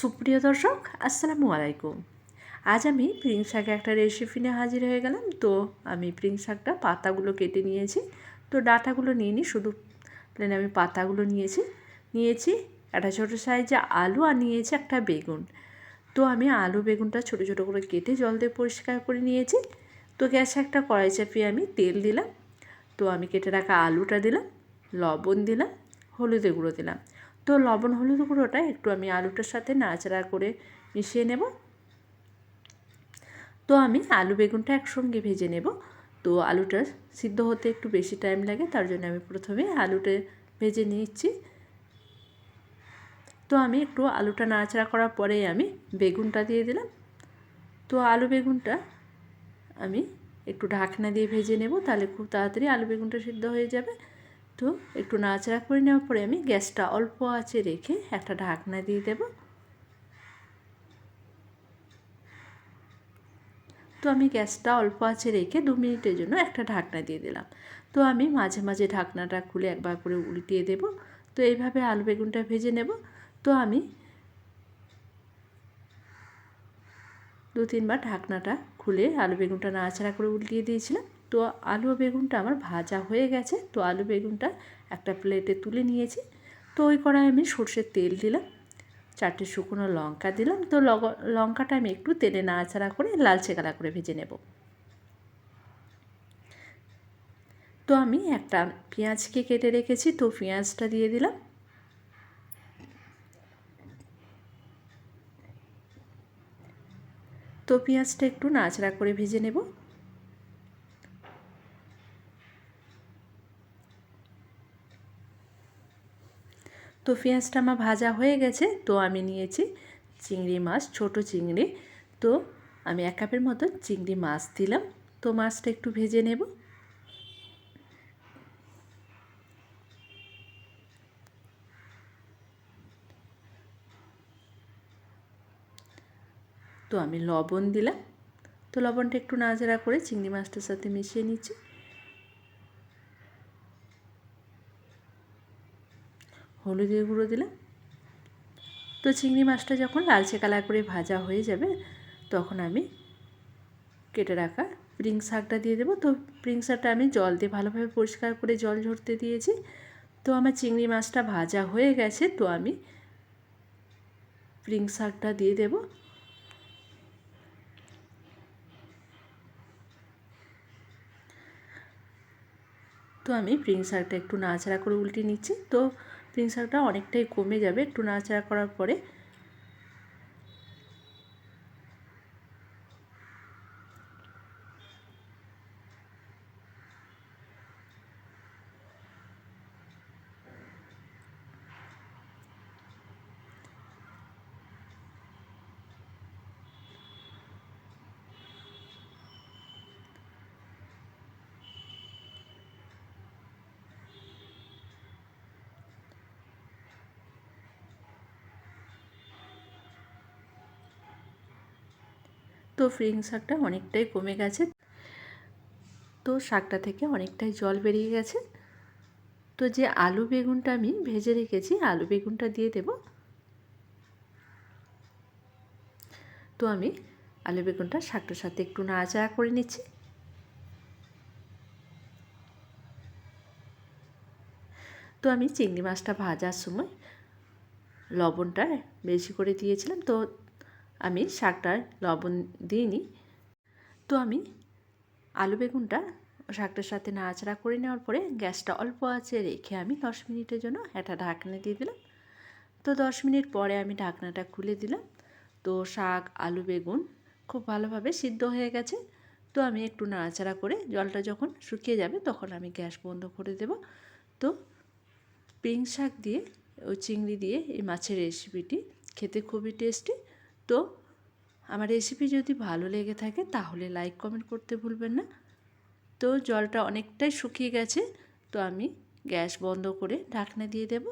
সুপ্রিয় দর্শক, আসসালামু আলাইকুম। আজ আমি প্রিং শাকে একটা রেসিপি নিয়ে হাজির হয়ে গেলাম। তো আমি প্রিং শাকটা পাতাগুলো কেটে নিয়েছি। তো ডাটাগুলো নিয়ে নিই, শুধু প্লেন আমি পাতাগুলো নিয়েছি। নিয়েছি একটা ছোটো সাইজে আলু আর নিয়েছি একটা বেগুন। তো আমি আলু বেগুনটা ছোটো ছোটো করে কেটে জল দিয়ে পরিষ্কার করে নিয়েছি। তো গ্যাসে একটা কড়াই চাপিয়ে আমি তেল দিলাম। তো আমি কেটে রাখা আলুটা দিলাম, লবণ দিলাম হলুদে গুঁড়ো দিলাম। তো লবণ, হলুদ গুঁড়োটা একটু আমি আলুটার সাথে নাচড়া করে মিশিয়ে নেব। তো আমি আলু বেগুনটা একসঙ্গে ভেজে নেব। তো আলুটা সিদ্ধ হতে একটু বেশি টাইম লাগে, তার জন্য আমি প্রথমে আলুটা ভেজে নিচ্ছি। তো আমি একটু আলুটা নাড়াচাড়া করার পরেই আমি বেগুনটা দিয়ে দিলাম। তো আলু বেগুনটা আমি একটু ঢাকনা দিয়ে ভেজে নেব, তাহলে খুব তাড়াতাড়ি আলু বেগুনটা সিদ্ধ হয়ে যাবে। তো একটু নাড়াচাড়া করে নেওয়ার পরে আমি গ্যাসটা অল্প আঁচে রেখে একটা ঢাকনা দিয়ে দেব। তো আমি গ্যাসটা অল্প আঁচে রেখে দু মিনিটের জন্য একটা ঢাকনা দিয়ে দিলাম। তো আমি মাঝে মাঝে ঢাকনাটা খুলে একবার করে উল্টিয়ে দেব। তো এইভাবে আলু বেগুনটা ভেজে নেব। তো আমি দু তিনবার ঢাকনাটা খুলে আলু বেগুনটা নাড়াচাড়া করে উল্টিয়ে দিয়েছিলাম। তো আলু বেগুনটা আমার ভাজা হয়ে গেছে। তো আলু বেগুনটা একটা প্লেটে তুলে নিয়েছি। তো ওই কড়াই আমি সর্ষের তেল দিলাম, চারটে শুকনো লঙ্কা দিলাম। তো লঙ্কাটা আমি একটু তেলে নাড়াচাড়া করে লালচে কালা করে ভেজে নেব। তো আমি একটা পেঁয়াজকে কেটে রেখেছি। তো পেঁয়াজটা দিয়ে দিলাম। তো পেঁয়াজটা একটু নাচড়া করে ভেজে নেব। তো পেঁয়াজটা আমার ভাজা হয়ে গেছে, তো আমি নিয়েছি চিংড়ি মাছ, ছোট চিংড়ি। তো আমি এক কাপের মতো চিংড়ি মাছ দিলাম। তো মাছটা একটু ভেজে নেব। তো আমি লবণ দিলাম। তো লবণটা একটু নাড়াচাড়া করে চিংড়ি মাছটার সাথে মিশিয়ে নিচ্ছি। হলুদের গুঁড়ো দিলাম। তো চিংড়ি মাছটা যখন লালচে কালার করে ভাজা হয়ে যাবে, তখন আমি কেটে রাখা প্রিং শাকটা দিয়ে দেবো। তো প্রিং শাকটা আমি জল দিয়ে ভালোভাবে পরিষ্কার করে জল ঝরতে দিয়েছি। তো আমার চিংড়ি মাছটা ভাজা হয়ে গেছে, তো আমি প্রিং শাকটা দিয়ে দেব। তো আমি প্রিং শাকটা একটু নাড়াচাড়া করে উল্টে নিচ্ছি। তো প্রেশারটা অনেকটাই কমে যাবে একটু নাড়াচাড়া করার পরে ফ্রিং শাকটা অনেকটাই কমে গেছে। তো শাকটা থেকে অনেকটাই জল বেরিয়ে গেছে। তো যে আলু বেগুনটা আমি ভেজে রেখেছি, আলু বেগুনটা দিয়ে দেব। তো আমি আলু বেগুনটা শাকটার সাথে একটু নাড়াচাড়া করে নিচ্ছি। তো আমি চিংড়ি মাছটা ভাজার সময় লবণটা বেশি করে দিয়েছিলাম। তো আমি শাকটার লবণ দিইনি। তো আমি আলু বেগুনটা শাকটার সাথে নাড়াচাড়া করে নেওয়ার পরে গ্যাসটা অল্প আছে রেখে আমি দশ মিনিটের জন্য একটা ঢাকনা দিয়ে দিলাম। তো দশ মিনিট পরে আমি ঢাকনাটা খুলে দিলাম। তো শাক, আলু, বেগুন খুব ভালোভাবে সিদ্ধ হয়ে গেছে। তো আমি একটু নাড়াচাড়া করে জলটা যখন শুকিয়ে যাবে তখন আমি গ্যাস বন্ধ করে দেব। তো পিং শাক দিয়ে ও চিংড়ি দিয়ে এই মাছের রেসিপিটি খেতে খুবই টেস্টি তো আমার রেসিপি যদি ভালো লেগে থাকে তাহলে লাইক কমেন্ট করতে ভুলবেন না। তো জলটা অনেকটাই শুকিয়ে গেছে, তো আমি গ্যাস বন্ধ করে ঢাকনা দিয়ে দেব।